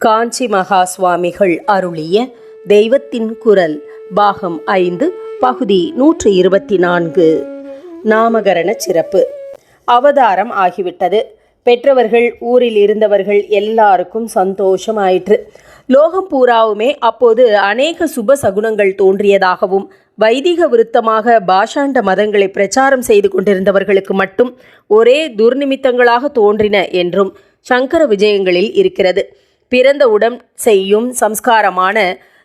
காஞ்சி மகா சுவாமிகள் அருளிய தெய்வத்தின் குரல் பாகம் ஐந்து பகுதி நூற்று இருபத்தி நான்கு. நாமகரண சிறப்பு. அவதாரம் ஆகிவிட்டது. பெற்றவர்கள் ஊரில் இருந்தவர்கள் எல்லாருக்கும் சந்தோஷம் ஆயிற்று லோகம் பூராவுமே அப்போது அநேக சுப சகுனங்கள் தோன்றியதாகவும் வைதிக விருத்தமாக பாஷாண்ட மதங்களை பிரச்சாரம் செய்து கொண்டிருந்தவர்களுக்கு மட்டும் ஒரே துர்நிமித்தங்களாக தோன்றின என்றும் சங்கர விஜயங்களில் இருக்கிறது. பிறந்தவுடன் செய்யும் சம்ஸ்காரமான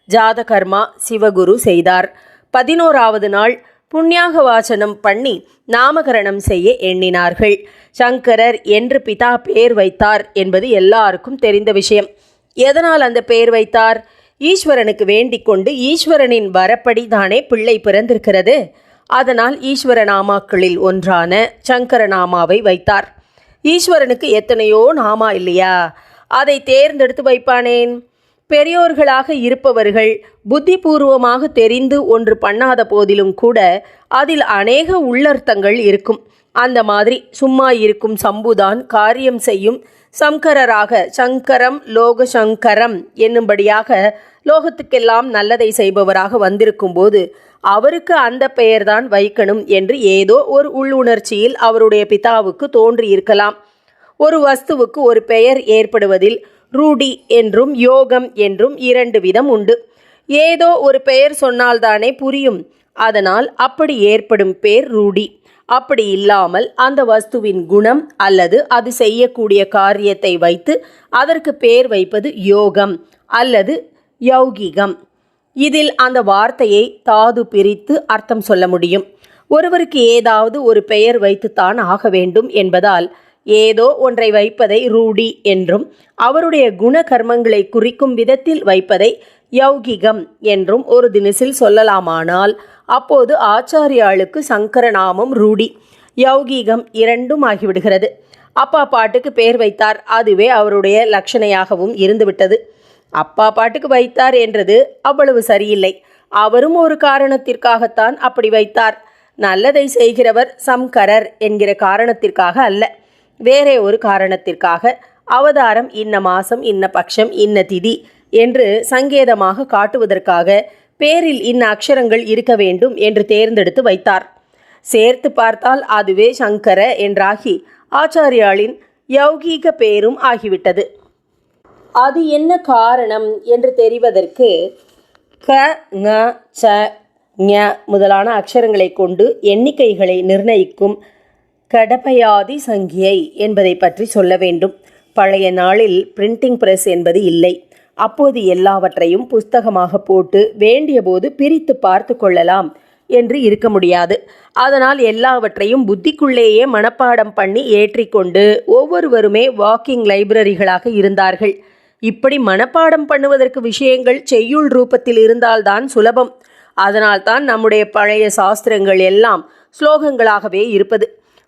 ஜாதகர்மா சிவகுரு செய்தார். பதினோராவது நாள் புண்ணியாக வாசனம் பண்ணி நாமகரணம் செய்ய எண்ணினார்கள். சங்கரர் என்று பிதா பெயர் வைத்தார் என்பது எல்லாருக்கும் தெரிந்த விஷயம். எதனால் அந்த பெயர் வைத்தார்? ஈஸ்வரனுக்கு வேண்டிக் கொண்டு ஈஸ்வரனின் வரப்படி தானே பிள்ளை பிறந்திருக்கிறது. அதனால் ஈஸ்வர நாமாக்களில் ஒன்றான சங்கர நாமாவை வைத்தார். ஈஸ்வரனுக்கு எத்தனையோ நாமா இல்லையா? அதை தேர்ந்தெடுத்து வைப்பானேன்? பெரியோர்களாக இருப்பவர்கள் புத்திபூர்வமாக தெரிந்து ஒன்று பண்ணாத போதிலும் கூட அதில் அநேக உள்ளர்த்தங்கள் இருக்கும். அந்த மாதிரி சும்மா இருக்கும் சம்புதான் காரியம் செய்யும். சங்கரராக சங்கரம் லோக சங்கரம் என்னும்படியாக லோகத்துக்கெல்லாம் நல்லதை செய்பவராக வந்திருக்கும் போது அவருக்கு அந்த பெயர்தான் வைக்கணும் என்று ஏதோ ஒரு உள்ளுணர்ச்சியில் அவருடைய பிதாவுக்கு தோன்றியிருக்கலாம். ஒரு வஸ்துவுக்கு ஒரு பெயர் ஏற்படுவதில் ரூடி என்றும் யோகம் என்றும் இரண்டு விதம் உண்டு. ஏதோ ஒரு பெயர் சொன்னால்தானே புரியும். அதனால் அப்படி ஏற்படும் பேர் ரூடி. அப்படி இல்லாமல் அந்த வஸ்துவின் குணம் அல்லது அது செய்யக்கூடிய காரியத்தை வைத்து அதற்கு பேர் வைப்பது யோகம் அல்லது யௌகிகம். இதில் அந்த வார்த்தையை தாது பிரித்து அர்த்தம் சொல்ல முடியும். ஒருவருக்கு ஏதாவது ஒரு பெயர் வைத்துத்தான் ஆக வேண்டும் என்பதால் ஏதோ ஒன்றை வைப்பதை ரூடி என்றும் அவருடைய குண கர்மங்களை குறிக்கும் விதத்தில் வைப்பதை யௌகிகம் என்றும் ஒரு தினசில் சொல்லலாமானால் அப்போது ஆச்சாரியாளுக்கு சங்கரநாமம் ரூடி யௌகிகம் இரண்டும் ஆகிவிடுகிறது. அப்பா பாட்டுக்கு பேர் வைத்தார் அதுவே அவருடைய லட்சணையாகவும் இருந்துவிட்டது. அப்பா பாட்டுக்கு வைத்தார் என்றது அவ்வளவு சரியில்லை. அவரும் ஒரு காரணத்திற்காகத்தான் அப்படி வைத்தார். நல்லதை செய்கிறவர் சம்கரர் என்கிற காரணத்திற்காக அல்ல. வேறே ஒரு காரணத்திற்காக அவதாரம் இன்ன மாசம் இன்ன பட்சம் இன்ன திதி என்று சங்கேதமாக காட்டுவதற்காக பேரில் இன்ன அக்ஷரங்கள் இருக்க வேண்டும் என்று தேர்ந்தெடுத்து வைத்தார். சேர்த்து பார்த்தால் அதுவே சங்கர என்றாகி ஆச்சாரியாளின் யௌகீக பேரும் ஆகிவிட்டது. அது என்ன காரணம் என்று தெரிவதற்கு க ங ச ஞ முதலான அக்ஷரங்களை கொண்டு எண்ணிக்கைகளை நிர்ணயிக்கும் கடபயாதி சங்கியை என்பதை பற்றி சொல்ல வேண்டும். பழைய நாளில் பிரிண்டிங் பிரஸ் என்பது இல்லை. அப்போது எல்லாவற்றையும் புஸ்தகமாக போட்டு வேண்டிய போது பிரித்து பார்த்து கொள்ளலாம் என்று இருக்க முடியாது. அதனால் எல்லாவற்றையும் புத்திக்குள்ளேயே மனப்பாடம் பண்ணி ஏற்றிக்கொண்டு ஒவ்வொருவருமே வாக்கிங் லைப்ரரிகளாக இருந்தார்கள். இப்படி மனப்பாடம் பண்ணுவதற்கு விஷயங்கள் செய்யுள் ரூபத்தில் இருந்தால்தான் சுலபம். அதனால்தான் நம்முடைய பழைய சாஸ்திரங்கள் எல்லாம் ஸ்லோகங்களாகவே இருப்பது.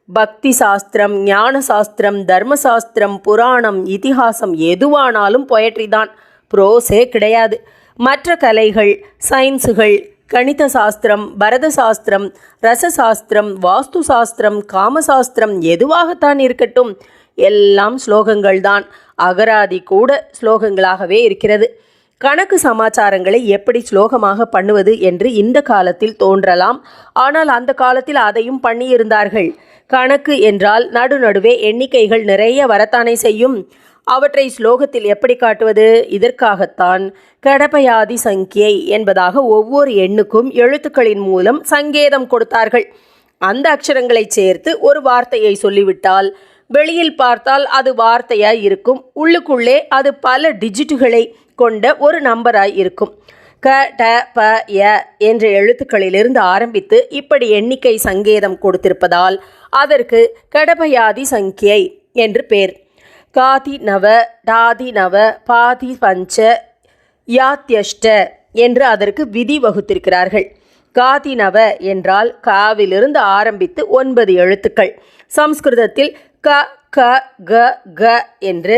பக்தி சாஸ்திரம் ஞான சாஸ்திரம் தர்மசாஸ்திரம் புராணம் இதிகாசம் எதுவானாலும் பொயட்ரி தான். ப்ரோஸே கிடையாது. மற்ற கலைகள் சயின்ஸுகள் கணித சாஸ்திரம் பரத சாஸ்திரம் ரசசாஸ்திரம் வாஸ்து சாஸ்திரம் காமசாஸ்திரம் எதுவாகத்தான் இருக்கட்டும் எல்லாம் ஸ்லோகங்கள் தான். அகராதி கூட ஸ்லோகங்களாகவே இருக்கிறது. கணக்கு சமாச்சாரங்களை எப்படி ஸ்லோகமாக பண்ணுவது என்று இந்த காலத்தில் தோன்றலாம். ஆனால் அந்த காலத்தில் அதையும் பண்ணியிருந்தார்கள். கணக்கு என்றால் நடுநடுவே எண்ணிக்கைகள் நிறைய வரத்தானே செய்யும். அவற்றை ஸ்லோகத்தில் எப்படி காட்டுவது? இதற்காகத்தான் கடப்பயாதி சங்கியை என்பதாக ஒவ்வொரு எண்ணுக்கும் எழுத்துக்களின் மூலம் சங்கேதம் கொடுத்தார்கள். அந்த அக்ஷரங்களை சேர்த்து ஒரு வார்த்தையை சொல்லிவிட்டால் வெளியில் பார்த்தால் அது வார்த்தையாய் இருக்கும் உள்ளுக்குள்ளே அது பல டிஜிட்டுகளை கொண்ட ஒரு நம்பராய் இருக்கும். க ட ப ய என்ற எழுத்துக்களிலிருந்து ஆரம்பித்து இப்படி எண்ணிக்கை சங்கேதம் கொடுத்திருப்பதால் அதற்கு கடபயாதி சங்கியை என்று பேர். காதி நவ டாதி நவ பாதி பஞ்ச யாத்யஷ்ட என்று அதற்கு விதி வகுத்திருக்கிறார்கள். காதி நவ என்றால் காவிலிருந்து ஆரம்பித்து ஒன்பது எழுத்துக்கள். சம்ஸ்கிருதத்தில் க க க க என்று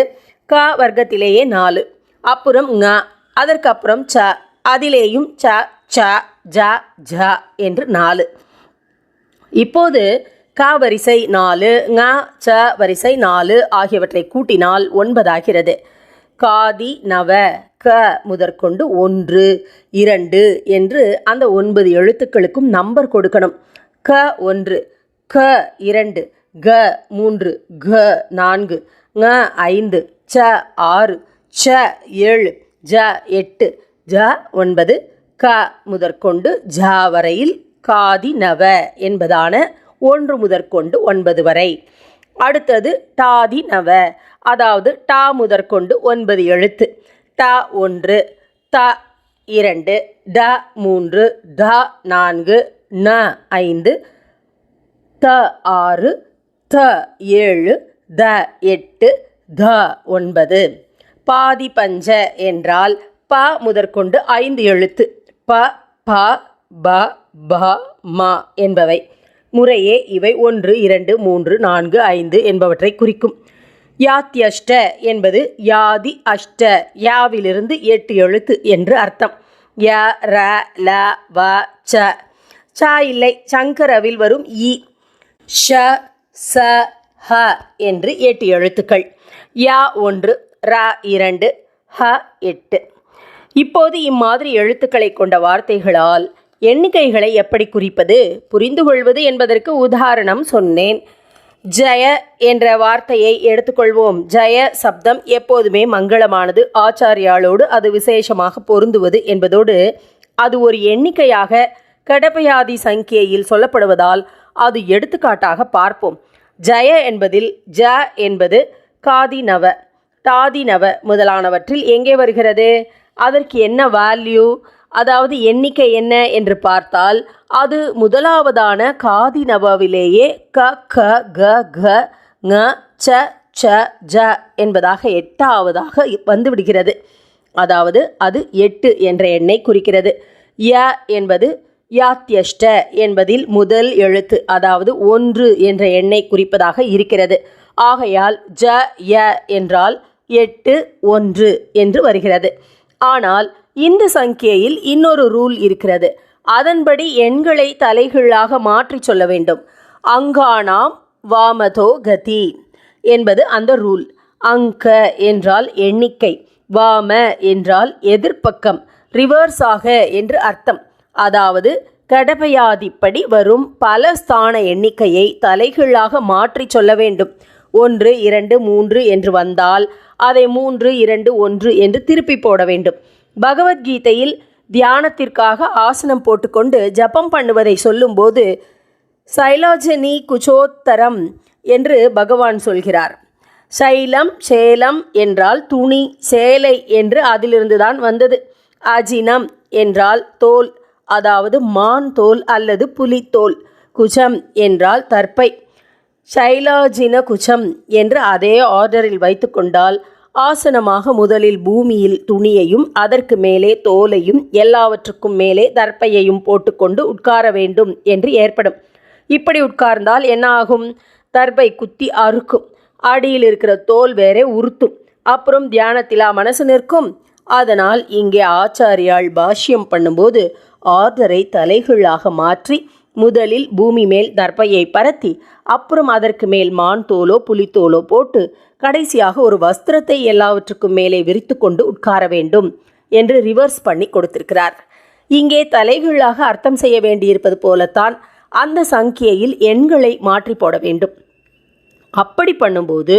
க வர்க்கத்திலேயே நாலு. அப்புறம் ங அதற்கப்புறம் ச அதிலேயும் ச ச ஜ ஜ என்று நாலு. இப்போது க வரிசை நாலு ங ச வரிசை நாலு ஆகியவற்றை கூட்டினால் ஒன்பதாகிறது. காதி நவ க முதற்கொண்டு ஒன்று இரண்டு என்று அந்த ஒன்பது எழுத்துக்களுக்கும் நம்பர் கொடுக்கணும். க ஒன்று க இரண்டு க மூன்று க நான்கு ங ஐந்து ச ஆறு ச ஏழு ஜ எட்டு ஜ ஒன்பது க முதற்கொண்டு ஜ வரையில் காதி நவ என்பதான ஒன்று முதற்கொண்டு ஒன்பது வரை. அடுத்தது டாதி நவ அதாவது டா முதற்கொண்டு ஒன்பது எழுத்து. ட ஒன்று த இரண்டு ட மூன்று ட நான்கு ந ஐந்து த ஆறு த ஏழு த எட்டு த ஒன்பது. பாதி பஞ்ச என்றால் ப முதற்கொண்டு ஐந்து எழுத்து. ப ப ப ப ம என்பவை. முறையே இவை ஒன்று இரண்டு மூன்று நான்கு ஐந்து என்பவற்றை குறிக்கும். யாத்யஷ்ட என்பது யாதி அஷ்ட யாவிலிருந்து எட்டு எழுத்து என்று அர்த்தம். ய ர ல வ ச. ச இல்லை சங்கரவில் வரும் இ. ஷ ச ஹ என்று எட்டு எழுத்துக்கள். யா ஒன்று ர இரண்டு ஹ எட்டு. இப்போது இம்மாதிரி எழுத்துக்களை கொண்ட வார்த்தைகளால் எண்ணிக்கைகளை எப்படி குறிப்பது? புரிந்து கொள்வது என்பதற்கு உதாரணம் சொன்னேன். ஜெய என்ற வார்த்தையை எடுத்துக்கொள்வோம். ஜெய சப்தம் எப்போதுமே மங்களமானது ஆச்சாரியாளோடு அது விசேஷமாக பொருந்துவது என்பதோடு அது ஒரு எண்ணிக்கையாக கடப்பயாதி சங்கியையில் சொல்லப்படுவதால் அது எடுத்துக்காட்டாக பார்ப்போம். ஜெய என்பதில் ஜ என்பது காதி நவ தாதி நவ முதலானவற்றில் எங்கே வருகிறது? அதற்கு என்ன வேல்யூ அதாவது எண்ணிக்கை என்ன என்று பார்த்தால் அது முதலாவதான காதி நபாவிலேயே க க க க ங ச ச ஜ என்பதாக எட்டாவதாக வந்துவிடுகிறது. அதாவது அது எட்டு என்ற எண்ணை குறிக்கிறது. ய என்பது யாத்யஷ்ட என்பதில் முதல் எழுத்து அதாவது ஒன்று என்ற எண்ணை குறிப்பதாக இருக்கிறது. ஆகையால் ஜ ய என்றால் எட்டு ஒன்று என்று வருகிறது. ஆனால் இந்த சங்கியையில் இன்னொரு ரூல் இருக்கிறது. அதன்படி எண்களை தலைகீழாக மாற்றி சொல்ல வேண்டும். அங்கானாம் வாமதோ கதி என்பது அந்த ரூல். அங்க என்றால் எண்ணிக்கை வாம என்றால் எதிர்ப்பக்கம் ரிவர்ஸ் ஆக என்று அர்த்தம். அதாவது கடபயாதிப்படி வரும் பல ஸ்தான எண்ணிக்கையை தலைகீழாக மாற்றி சொல்ல வேண்டும். ஒன்று இரண்டு மூன்று என்று வந்தால் அதை மூன்று இரண்டு ஒன்று என்று திருப்பி போட வேண்டும். பகவத்கீதையில் தியானத்திற்காக ஆசனம் போட்டுக்கொண்டு ஜபம் பண்ணுவதை சொல்லும்போது சைலாஜனி குச்சோத்தரம் என்று பகவான் சொல்கிறார். சைலம் சேலம் என்றால் துணி சேலை என்று அதிலிருந்து தான் வந்தது. அஜினம் என்றால் தோல் அதாவது மான் தோல் அல்லது புலித்தோல் குஜம் என்றால் தற்பை. சைலாஜின குஜம் என்று அதே ஆர்டரில் வைத்துக்கொண்டால் ஆசனமாக முதலில் பூமியில் துணியையும் அதற்கு மேலே தோலையும் எல்லாவற்றுக்கும் மேலே தர்ப்பையையும் போட்டுக்கொண்டு உட்கார வேண்டும் என்று ஏற்படும். இப்படி உட்கார்ந்தால் என்ன ஆகும் தர்பை குத்தி அறுக்கும். அடியில் இருக்கிற தோல் வேறே உறுத்தும். அப்புறம் தியானத்திலா மனசு நிற்கும். அதனால் இங்கே ஆச்சாரியால் பாஷ்யம் பண்ணும்போது ஆர்டரை தலைகளாக மாற்றி முதலில் பூமி மேல் தர்பையை பரத்தி அப்புறம் அதற்கு மேல் மான் தோலோ புலித்தோலோ போட்டு கடைசியாக ஒரு வஸ்திரத்தை எல்லாவற்றுக்கும் மேலே விரித்து கொண்டு உட்கார வேண்டும் என்று ரிவர்ஸ் பண்ணி கொடுத்திருக்கிறார். இங்கே தலைகீழாக அர்த்தம் செய்ய வேண்டியிருப்பது போலத்தான் அந்த சங்கியையில் எண்களை மாற்றி போட வேண்டும். அப்படி பண்ணும்போது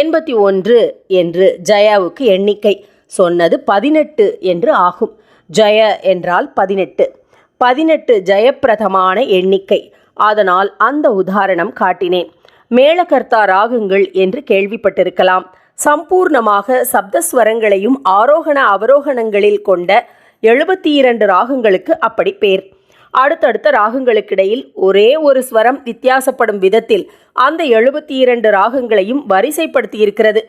எண்பத்தி ஒன்று என்று ஜயாவுக்கு எண்ணிக்கை சொன்னது பதினெட்டு என்று ஆகும். ஜய என்றால் பதினெட்டு. பதினெட்டு ஜெயப்பிரதமான எண்ணிக்கை. அதனால் அந்த உதாரணம் காட்டினேன். மேளகர்த்தா ராகங்கள் என்று கேள்விப்பட்டிருக்கலாம். சம்பூர்ணமாக சப்தஸ்வரங்களையும் ஆரோகண அவரோகணங்களில் கொண்ட எழுபத்தி இரண்டு ராகங்களுக்கு அப்படி பேர். அடுத்தடுத்த ராகங்களுக்கிடையில் ஒரே ஒரு ஸ்வரம் வித்தியாசப்படும் விதத்தில் அந்த எழுபத்தி இரண்டு ராகங்களையும் வரிசைப்படுத்தியிருக்கிறது.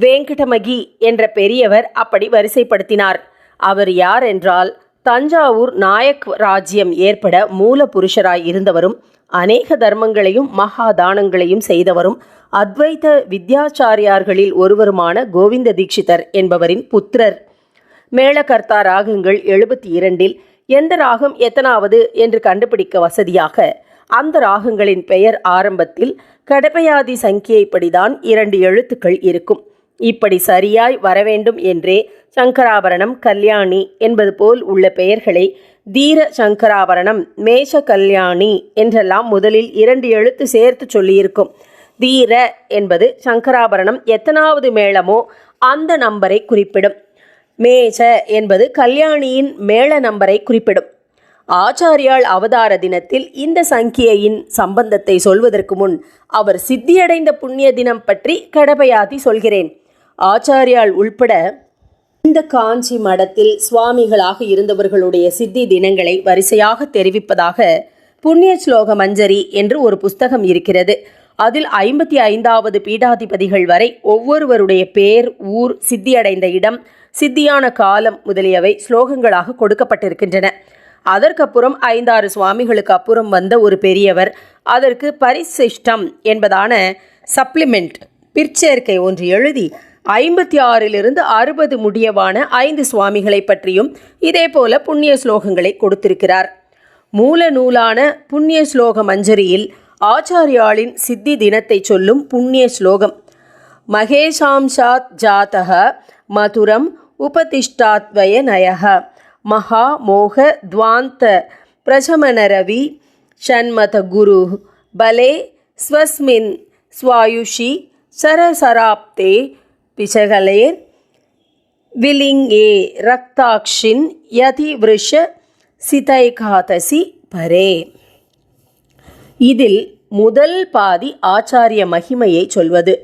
வேங்கடமகி என்ற பெரியவர் அப்படி வரிசைப்படுத்தினார். அவர் யார் என்றால் தஞ்சாவூர் நாயக் ராஜ்யம் ஏற்பட மூல புருஷராய் இருந்தவரும் அநேக தர்மங்களையும் மகா தானங்களையும் செய்தவரும் அத்வைத வித்யாச்சாரியார்களில் ஒருவருமான கோவிந்த தீட்சிதர் என்பவரின் புத்திரர். மேளகர்த்தா ராகங்கள் எழுபத்தி இரண்டில் எந்த ராகம் எத்தனாவது? என்று கண்டுபிடிக்க வசதியாக அந்த ராகங்களின் பெயர் ஆரம்பத்தில் கடப்பையாதி சங்கியைப்படிதான் இரண்டு எழுத்துக்கள் இருக்கும். இப்படி சரியாய் வரவேண்டும் என்றே சங்கராபரணம் கல்யாணி என்பது போல் உள்ள பெயர்களை தீர சங்கராபரணம் மேஷ கல்யாணி என்றெல்லாம் முதலில் இரண்டு எழுத்து சேர்த்து சொல்லியிருக்கும். தீர என்பது சங்கராபரணம் எத்தனாவது மேளமோ அந்த நம்பரை குறிப்பிடும். மேஷ என்பது கல்யாணியின் மேள நம்பரை குறிப்பிடும். ஆச்சாரியால் அவதார தினத்தில் இந்த சங்கியையின் சம்பந்தத்தை சொல்வதற்கு முன் அவர் சித்தியடைந்த புண்ணிய தினம் பற்றி கடபையாதி சொல்கிறேன். ஆச்சாரியால் உள்பட இந்த காஞ்சி மடத்தில் சுவாமிகளாக இருந்தவர்களுடைய சித்தி தினங்களை வரிசையாக தெரிவிப்பதாக புண்ணிய ஸ்லோக மஞ்சரி என்று ஒரு புஸ்தகம் இருக்கிறது. அதில் ஐம்பத்தி ஐந்தாவது பீடாதிபதிகள் வரை ஒவ்வொருவருடைய பேர் ஊர் சித்தியடைந்த இடம் சித்தியான காலம் முதலியவை ஸ்லோகங்களாக கொடுக்கப்பட்டிருக்கின்றன. அதற்கப்புறம் ஐந்தாறு சுவாமிகளுக்கு அப்புறம் வந்த ஒரு பெரியவர் அதற்கு பரிசிஷ்டம் என்பதான சப்ளிமெண்ட் பிற்சேர்க்கை ஒன்று எழுதி ஐம்பத்தி ஆறிலிருந்து அறுபது முடியவான ஐந்து சுவாமிகளை பற்றியும் இதேபோல புண்ணிய ஸ்லோகங்களை கொடுத்திருக்கிறார். மூல நூலான புண்ணிய ஸ்லோக மஞ்சரியில் ஆச்சாரியாளின் சித்தி தினத்தை சொல்லும் புண்ணிய ஸ்லோகம். மகேஷாம்சாத் ஜாதக மதுரம் உபதிஷ்டாத்வய நயக மகா மோக துவாந்த பிரசமனரவி ஷண்மத குரு பலே ஸ்வஸ்மின் ஸ்வாயுஷி சரசராப்தே பிசகலேர் விலிங்கே ரக்தாக்ஷின் யதி விருஷ சிதைகாதசி பரே. இதில் முதல் பாதி ஆச்சாரிய மகிமையை சொல்வது.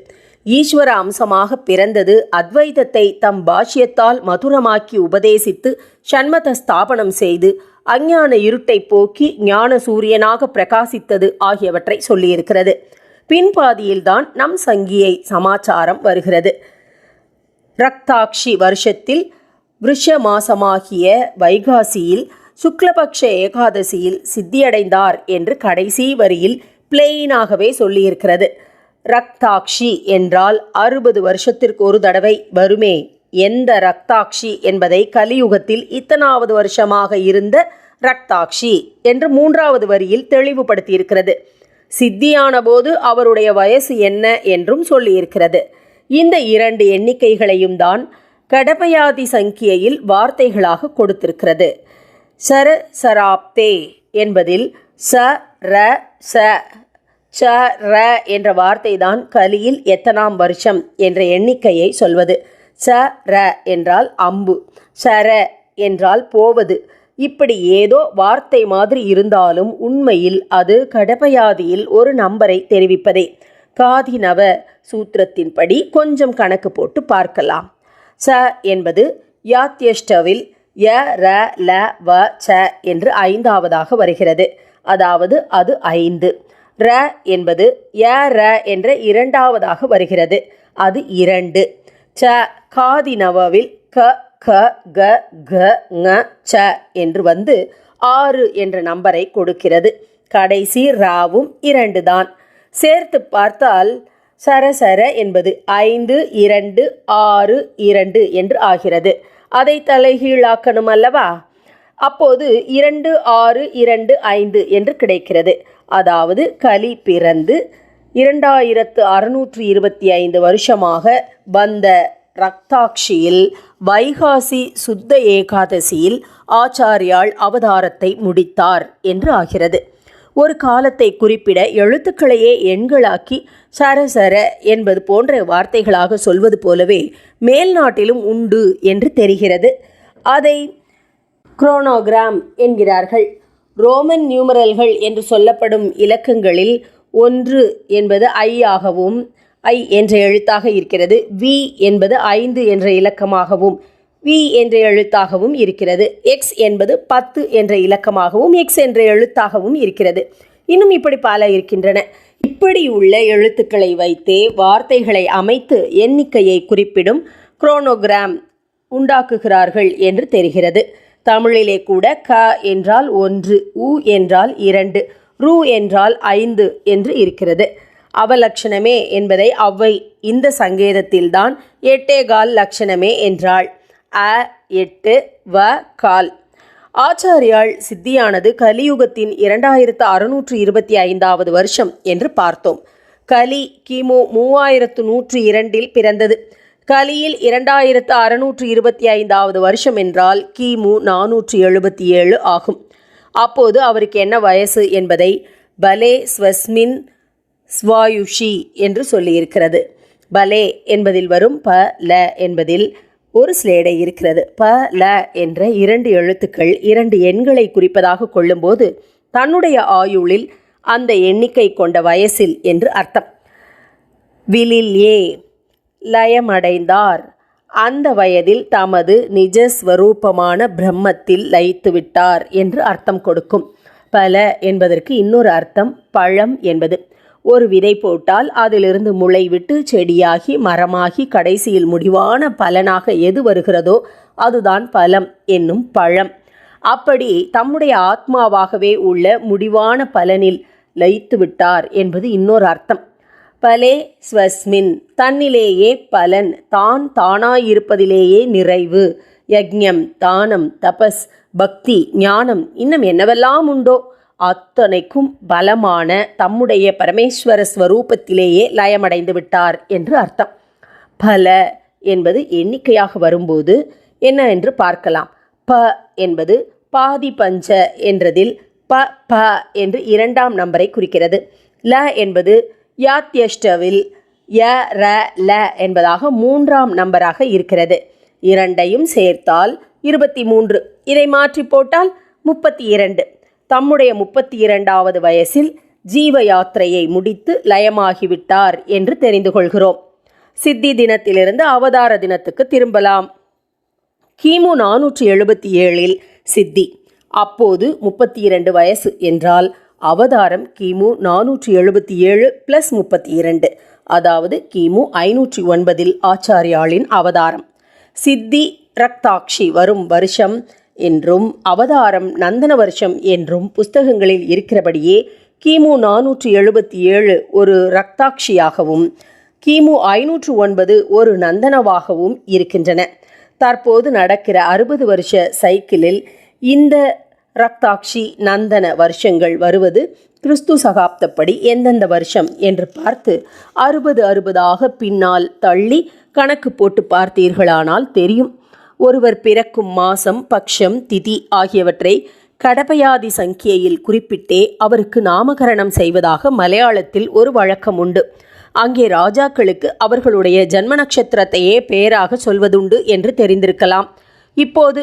ஈஸ்வர அம்சமாக பிறந்தது அத்வைதத்தை தம் பாஷ்யத்தால் மதுரமாக்கி உபதேசித்து சண்மத ஸ்தாபனம் செய்து அஞ்ஞான இருட்டை போக்கி ஞான சூரியனாக பிரகாசித்தது ஆகியவற்றை சொல்லியிருக்கிறது. பின்பாதியில்தான் நம் சங்கியை சமாச்சாரம் வருகிறது. ரக்தாக்ஷி வருஷத்தில் விருஷ மாசமாகிய வைகாசியில் சுக்லபக்ஷ ஏகாதசியில் சித்தியடைந்தார் என்று கடைசி வரியில் பிளெயினாகவே சொல்லியிருக்கிறது. ரக்தாக்ஷி என்றால் அறுபது வருஷத்திற்கு ஒரு தடவை வருமே. எந்த ரக்தாக்ஷி என்பதை கலியுகத்தில் இத்தனாவது வருஷமாக இருந்த ரக்தாக்ஷி என்று மூன்றாவது வரியில் தெளிவுபடுத்தியிருக்கிறது. சித்தியான போது அவருடைய வயசு என்ன என்றும் சொல்லியிருக்கிறது. இந்த இரண்டு எண்ணிக்கைகளையும் தான் கடபயாதி சங்கியையில் வார்த்தைகளாக கொடுத்திருக்கிறது. சர சராப்தே என்பதில் ச ர ச ச ர என்ற வார்த்தை தான் கலியில் எத்தனாம் வருஷம் என்ற எண்ணிக்கையை சொல்வது. ச ர என்றால் அம்பு சர என்றால் போவது. இப்படி ஏதோ வார்த்தை மாதிரி இருந்தாலும் உண்மையில் அது கடபயாதியில் ஒரு நம்பரை தெரிவிப்பதே. காதினவ சூத்திரத்தின்படி கொஞ்சம் கணக்கு போட்டு பார்க்கலாம். ச என்பது யாத்யஷ்டவில் ய ர ல வ ச என்று ஐந்தாவதாக வருகிறது. அதாவது அது ஐந்து. ர என்பது ய ர என்ற இரண்டாவதாக வருகிறது. அது இரண்டு. ச காதினவவில் க க க க ங ச என்று வந்து ஆறு என்ற நம்பரை கொடுக்கிறது. கடைசி ராவும் இரண்டு தான் சேர்த்து பார்த்தால் சரசர என்பது ஐந்து இரண்டு ஆறு இரண்டு என்று ஆகிறது. அதை தலைகீழாக்கணும் அல்லவா? அப்போது இரண்டு ஆறு இரண்டு ஐந்து என்று கிடைக்கிறது. அதாவது கலி பிறந்து இரண்டாயிரத்து அறுநூற்று இருபத்தி ஐந்து வருஷமாக வந்த ரக்தாக்ஷியில் வைகாசி சுத்த ஏகாதசியில் ஆச்சாரியால் அவதாரத்தை முடித்தார் என்று ஆகிறது. ஒரு காலத்தை குறிப்பிட எழுத்துக்களையே எண்களாக்கி சரசர என்பது போன்ற வார்த்தைகளாக சொல்வது போலவே மேல் நாட்டிலும் உண்டு என்று தெரிகிறது. அதை குரோனோகிராம் என்கிறார்கள். ரோமன் நியூமரல்கள் என்று சொல்லப்படும் இலக்கங்களில் ஒன்று என்பது ஐ ஆகவும் ஐ என்ற எழுத்தாக இருக்கிறது. வி என்பது ஐந்து என்ற இலக்கமாகவும் வி என்ற எழுத்தாகவும் இருக்கிறது. எக்ஸ் என்பது பத்து என்ற இலக்கமாகவும் எக்ஸ் என்ற எழுத்தாகவும் இருக்கிறது. இன்னும் இப்படி பல இருக்கின்றன. இப்படி உள்ள எழுத்துக்களை வைத்தே வார்த்தைகளை அமைத்து எண்ணிக்கையை குறிப்பிடும் குரோனோகிராம் உண்டாக்குகிறார்கள் என்று தெரிகிறது. தமிழிலே கூட க என்றால் ஒன்று உ என்றால் இரண்டு ரு என்றால் ஐந்து என்று இருக்கிறது. அவலட்சணமே என்பதை அவ்வை இந்த சங்கேதத்தில்தான் எட்டேகால் லட்சணமே என்றாள். அ எட்டு வ கால். ஆச்சாரியாள் சித்தியானது கலியுகத்தின் இரண்டாயிரத்து அறுநூற்று இருபத்தி ஐந்தாவது வருஷம் என்று பார்த்தோம். கலி கிமு மூவாயிரத்து நூற்று இரண்டில் பிறந்தது. கலியில் இரண்டாயிரத்து அறுநூற்று இருபத்தி ஐந்தாவது வருஷம் என்றால் கிமு நானூற்று எழுபத்தி ஏழு ஆகும். அப்போது அவருக்கு என்ன வயசு என்பதை பலே ஸ்வஸ்மின் ஸ்வாயுஷி என்று சொல்லியிருக்கிறது. பலே என்பதில் வரும் ப ல என்பதில் ஒரு ஸ்லேடை இருக்கிறது. ப ல என்ற இரண்டு எழுத்துக்கள் இரண்டு எண்களை குறிப்பதாக கொள்ளும்போது தன்னுடைய ஆயுளில் அந்த எண்ணிக்கை கொண்ட வயசில் என்று அர்த்தம். விலில் ஏ லயமடைந்தார். அந்த வயதில் தமது நிஜஸ்வரூபமான பிரம்மத்தில் லயித்துவிட்டார் என்று அர்த்தம் கொடுக்கும். பல என்பதற்கு இன்னொரு அர்த்தம் பழம் என்பது. ஒரு விதை போட்டால் அதிலிருந்து முளை விட்டு செடியாகி மரமாகி கடைசியில் முடிவான பலனாக எது வருகிறதோ அதுதான் பலம் என்னும் பழம். அப்படி தம்முடைய ஆத்மாவாகவே உள்ள முடிவான பலனில் லயித்து விட்டார் என்பது இன்னொரு அர்த்தம். பலே ஸ்வஸ்மின் தன்னிலேயே பலன் தான் தானாயிருப்பதிலேயே நிறைவு யக்ஞம் தானம் தபஸ் பக்தி ஞானம் இன்னும் என்னவெல்லாம் உண்டோ? அத்தனைக்கும் பலமான தம்முடைய பரமேஸ்வர ஸ்வரூபத்திலேயே லயமடைந்து விட்டார் என்று அர்த்தம். பல என்பது எண்ணிக்கையாக வரும்போது என்ன என்று பார்க்கலாம். ப என்பது பாதி பஞ்ச என்றதில் ப ப என்று இரண்டாம் நம்பரை குறிக்கிறது. ல என்பது யாத்யஷ்டவில் ய ர ல என்பதாக மூன்றாம் நம்பராக இருக்கிறது. இரண்டையும் சேர்த்தால் இருபத்தி மூன்று. இதை மாற்றி போட்டால் முப்பத்தி இரண்டு. தம்முடைய முப்பத்தி இரண்டாவது வயசில் ஜீவ யாத்திரையை முடித்து லயமாகிவிட்டார் என்று தெரிந்து கொள்கிறோம். சித்தி தினத்திலிருந்து அவதார தினத்துக்கு திரும்பலாம். கிமு நானூற்றி எழுபத்தி ஏழில் சித்தி அப்போது முப்பத்தி இரண்டு வயசு என்றால் அவதாரம் கிமு நானூற்றி எழுபத்தி ஏழு பிளஸ் முப்பத்தி இரண்டு அதாவது கிமு ஐநூற்றி ஒன்பதில் ஆச்சாரியாளின் அவதாரம். சித்தி ரக்தாக்ஷி வரும் வருஷம் என்றும் அவதாரம் நந்தன வருஷம் என்றும் புஸ்தகங்களில் இருக்கிறபடியே கிமு நானூற்று எழுபத்தி ஏழு ஒரு ரக்தாக்ஷியாகவும் கிமு ஐநூற்று ஒன்பது ஒரு நந்தனவாகவும் இருக்கின்றன. தற்போது நடக்கிற அறுபது வருஷ சைக்கிளில் இந்த ரக்தாக்ஷி நந்தன வருஷங்கள் வருவது கிறிஸ்து சகாப்தப்படி எந்தெந்த வருஷம் என்று பார்த்து அறுபது அறுபதாக பின்னால் தள்ளி கணக்கு போட்டு பார்த்தீர்களானால் தெரியும். ஒருவர் பிறக்கும் மாசம் பக்ஷம் திதி ஆகியவற்றை கடபயாதி சங்கியையில் குறிப்பிட்டே அவருக்கு நாமகரணம் செய்வதாக மலையாளத்தில் ஒரு வழக்கம் உண்டு. அங்கே ராஜாக்களுக்கு அவர்களுடைய ஜன்ம நட்சத்திரத்தையே பெயராக சொல்வதுண்டு என்று தெரிந்திருக்கலாம். இப்போது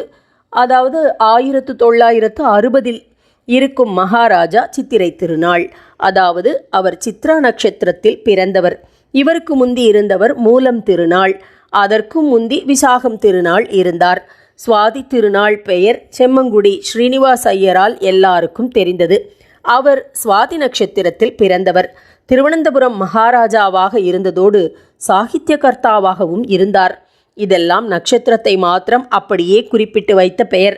அதாவது ஆயிரத்து தொள்ளாயிரத்து அறுபதில் இருக்கும் மகாராஜா சித்திரை திருநாள் அதாவது அவர் சித்ரா நட்சத்திரத்தில் பிறந்தவர். இவருக்கு முந்தி இருந்தவர் மூலம் திருநாள். அதற்கும் முந்தி விசாகம் திருநாள் இருந்தார். சுவாதி திருநாள் பெயர் செம்மங்குடி ஸ்ரீனிவாஸ் ஐயரால் எல்லாருக்கும் தெரிந்தது. அவர் சுவாதி நட்சத்திரத்தில் பிறந்தவர். திருவனந்தபுரம் மகாராஜாவாக இருந்ததோடு சாகித்யகர்த்தாவாகவும் இருந்தார். இதெல்லாம் நட்சத்திரத்தை மாத்திரம் அப்படியே குறிப்பிட்டு வைத்த பெயர்.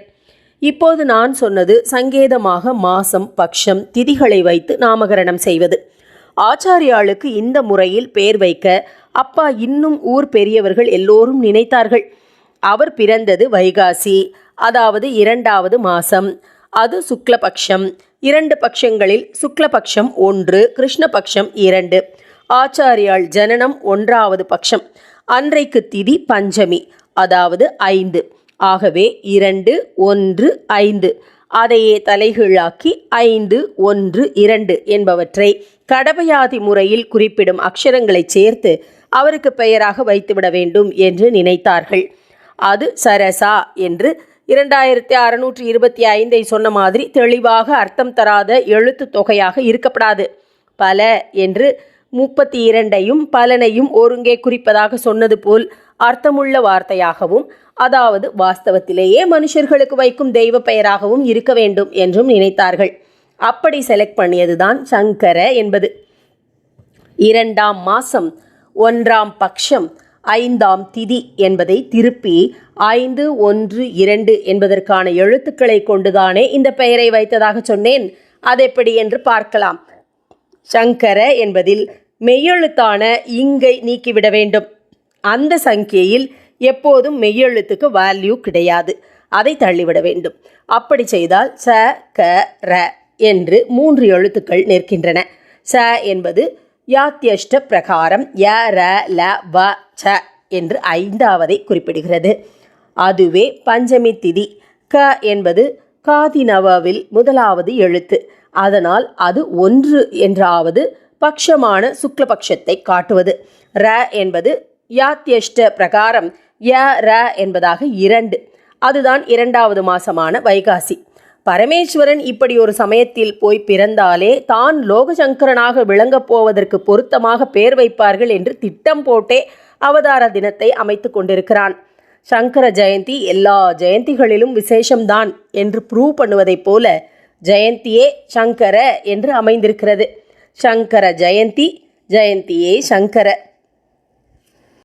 இப்போது நான் சொன்னது சங்கேதமாக மாசம் பக்ஷம் திதிகளை வைத்து நாமகரணம் செய்வது. ஆச்சாரியாளுக்கு இந்த முறையில் பெயர் வைக்க அப்பா இன்னும் ஊர் பெரியவர்கள் எல்லோரும் நினைத்தார்கள். அவர் பிறந்தது வைகாசி அதாவது இரண்டாவது மாசம். அது சுக்லபக்ஷம். இரண்டு பட்சங்களில் சுக்லபக்ஷம் ஒன்று கிருஷ்ணபக்ஷம் இரண்டு. ஆச்சாரியாள் ஜனனம் ஒன்றாவது பட்சம். அன்றைக்கு திதி பஞ்சமி அதாவது ஐந்து. ஆகவே இரண்டு ஒன்று ஐந்து. அதையே தலைகீழாக்கி ஐந்து ஒன்று இரண்டு என்பவற்றை கடபயாதி முறையில் குறிப்பிடும் அக்ஷரங்களை சேர்த்து அவருக்கு பெயராக வைத்துவிட வேண்டும் என்று நினைத்தார்கள். அது சரசா என்று இரண்டாயிரத்தி அறுநூற்றி இருபத்தி ஐந்தை சொன்ன மாதிரி தெளிவாக அர்த்தம் தராத எழுத்து தொகையாக இருக்கப்படாது. பல என்று முப்பத்தி இரண்டையும் பலனையும் ஒருங்கே குறிப்பதாக சொன்னது போல் அர்த்தமுள்ள வார்த்தையாகவும் அதாவது வாஸ்தவத்திலேயே மனுஷர்களுக்கு வைக்கும் தெய்வ பெயராகவும் இருக்க வேண்டும் என்றும் நினைத்தார்கள். அப்படி செலக்ட் பண்ணியதுதான் சங்கர என்பது. இரண்டாம் மாசம் ஒன்றாம் பக்ஷம் ஐந்தாம் திதி என்பதை திருப்பி ஐந்து ஒன்று இரண்டு என்பதற்கான எழுத்துக்களை கொண்டுதானே இந்த பெயரை வைத்ததாக சொன்னேன். அதெப்படி என்று பார்க்கலாம். சங்கர என்பதில் மெய்யெழுத்தான இங்கை நீக்கிவிட வேண்டும். அந்த சங்கியில் எப்போதும் மெய்யெழுத்துக்கு வேல்யூ கிடையாது. அதை தள்ளிவிட வேண்டும். அப்படி செய்தால் ச க ர என்று மூன்று எழுத்துக்கள் நிற்கின்றன. ச என்பது யாத்யஷ்ட பிரகாரம் ய ர ல வ ச என்று ஐந்தாவதை குறிப்பிடுகிறது. அதுவே பஞ்சமி திதி. க என்பது காதினவாவில் முதலாவது எழுத்து. அதனால் அது ஒன்று என்றாவது பக்ஷமான சுக்லபக்ஷத்தை காட்டுவது. ர என்பது யாத்யஷ்ட பிரகாரம் ய ர என்பதாக இரண்டு. அதுதான் இரண்டாவது மாசமான வைகாசி. பரமேஸ்வரன் இப்படி ஒரு சமயத்தில் போய் பிறந்தாலே தான் லோகசங்கரனாக விளங்கப் போவதற்கு பொருத்தமாக பேர் வைப்பார்கள் என்று திட்டம் போட்டே அவதார தினத்தை அமைத்து கொண்டிருக்கிறான். சங்கர ஜெயந்தி எல்லா ஜெயந்திகளிலும் விசேஷம்தான் என்று ப்ரூவ் பண்ணுவதைப் போல ஜெயந்தியே சங்கர என்று அமைந்திருக்கிறது. சங்கர ஜெயந்தி ஜெயந்தியே சங்கர.